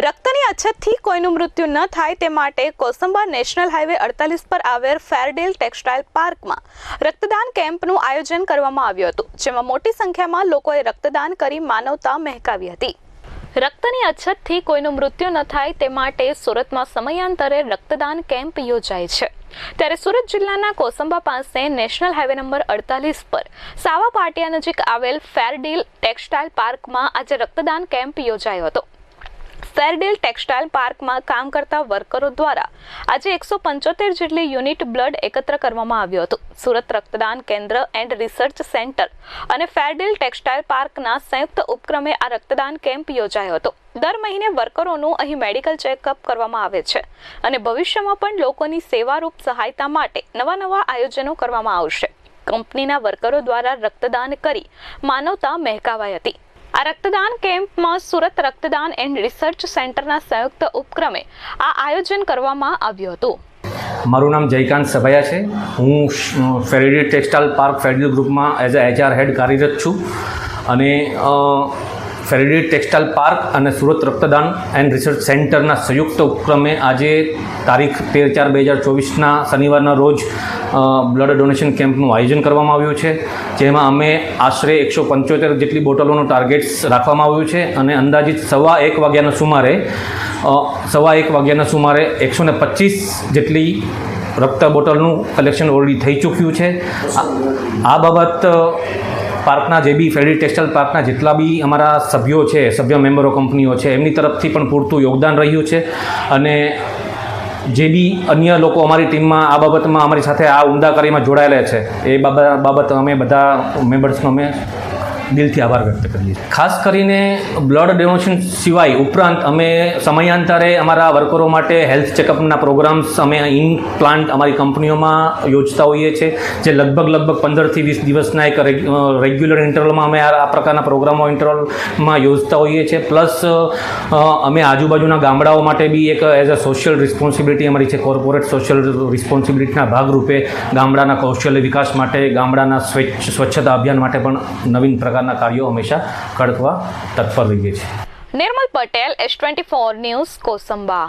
રક્તની અછતથી કોઈનું મૃત્યુ ન થાય તે માટે કોસંબા નેશનલ હાઈવે અડતાલીસ પર આવેલ ફેરડેલ ટેક્સટાઇલ પાર્કમાં રક્તદાન કેમ્પનું આયોજન કરવામાં આવ્યું હતું, જેમાં મોટી સંખ્યામાં લોકોએ રક્તદાન કરી માનવતા મહેકાવી હતી. રક્તની અછતથી કોઈનું મૃત્યુ ન થાય તે માટે સુરતમાં સમયાંતરે રક્તદાન કેમ્પ યોજાય છે. ત્યારે સુરત જિલ્લાના કોસંબા પાસે નેશનલ હાઈવે નંબર અડતાલીસ પર સાવા પાટિયા નજીક આવેલ ફેરડીલ ટેક્સટાઇલ પાર્કમાં આજે રક્તદાન કેમ્પ યોજાયો હતો. ફેરડેલ ટેક્સટાઇલ પાર્કમાં કામ કરતા વર્કરો દ્વારા આજે એકસો પંચોતેર જેટલી યુનિટ બ્લડ એકત્ર કરવામાં આવ્યું હતું. સુરત રક્તદાન કેન્દ્ર એન્ડ રિસર્ચ સેન્ટર અને ફેરડેલ ટેક્સટાઇલ પાર્કના સંયુક્ત ઉપક્રમે આ રક્તદાન કેમ્પ યોજાયો હતો. દર મહિને વર્કરોનું અહીં મેડિકલ ચેકઅપ કરવામાં આવે છે અને ભવિષ્યમાં પણ લોકોની સેવારૂપ સહાયતા માટે નવા નવા આયોજનો કરવામાં આવશે. કંપનીના વર્કરો દ્વારા રક્તદાન કરી માનવતા મહેકાવાઈ હતી. આ રક્તદાન કેમ્પમાં સુરત રક્તદાન એન્ડ રિસર્ચ સેન્ટરના સંયુક્ત ઉપક્રમે આ આયોજન કરવામાં આવ્યું હતું. મારું નામ જયકાંત સભાયા છે. હું ફેરિડી ટેક્સટાઇલ પાર્ક ફેડરલ ગ્રુપમાં એઝ અ એચઆર હેડ કાર્યરત છું. અને ફેરેડી ટેક્સટાઇલ પાર્ક અને સુરત રક્તદાન એન્ડ રિસર્ચ સેન્ટરના સંયુક્ત ઉપક્રમે આજે તારીખ તેર ચાર બે હજાર ચોવીસના શનિવારના રોજ બ્લડ ડોનેશન કેમ્પનું આયોજન કરવામાં આવ્યું છે, જેમાં અમે આશરે એકસો પંચોતેર જેટલી બોટલોનું ટાર્ગેટ્સ રાખવામાં આવ્યું છે અને અંદાજિત સવા એક વાગ્યાના સુમારે સવા એક વાગ્યાના સુમારે એકસો ને પચીસ જેટલી રક્ત બોટલનું કલેક્શન ઓલરેડી થઈ ચૂક્યું છે. આ- બાબત પાર્કના જે બી ફેડરી ટેક્સટાઇલ પાર્કના જેટલા બી અમારા સભ્યો છે, સભ્ય મેમ્બરો કંપનીઓ છે, એમની તરફથી પણ પૂરતું યોગદાન રહ્યું છે. અને જે બી અન્ય લોકો અમારી ટીમમાં આ બાબતમાં અમારી સાથે આ ઉમદા કાર્યમાં જોડાયેલા છે, એ બાબત અમે બધા મેમ્બર્સનો અમે દિલથી આભાર વ્યક્ત કરીએ ખાસ કરીને બ્લડ ડોનેશન સિવાય ઉપરાંત અમે સમયાંતરે અમારા વર્કરો માટે હેલ્થ ચેકઅપના પ્રોગ્રામ્સ અમે ઇન પ્લાન્ટ અમારી કંપનીઓમાં યોજતા હોઈએ છીએ, જે લગભગ લગભગ પંદરથી વીસ દિવસના એક રેગ્યુલર ઇન્ટરવલમાં અમે આ પ્રકારના પ્રોગ્રામો ઇન્ટરવલમાં યોજતા હોઈએ છીએ. પ્લસ અમે આજુબાજુના ગામડાઓ માટે બી એક એઝ અ સોશિયલ રિસ્પોન્સિબિલિટી અમારી છે કોર્પોરેટ સોશિયલ રિસ્પોન્સિબિલિટીના ભાગરૂપે ગામડાના કૌશલ્ય વિકાસ માટે, ગામડાના સ્વચ્છ, સ્વચ્છતા અભિયાન માટે પણ નવીન પ્રકારના કાર્યો હંમેશા કરવા તત્પર રહીએ છીએ. Nirmal Patel S twenty four news Kosamba.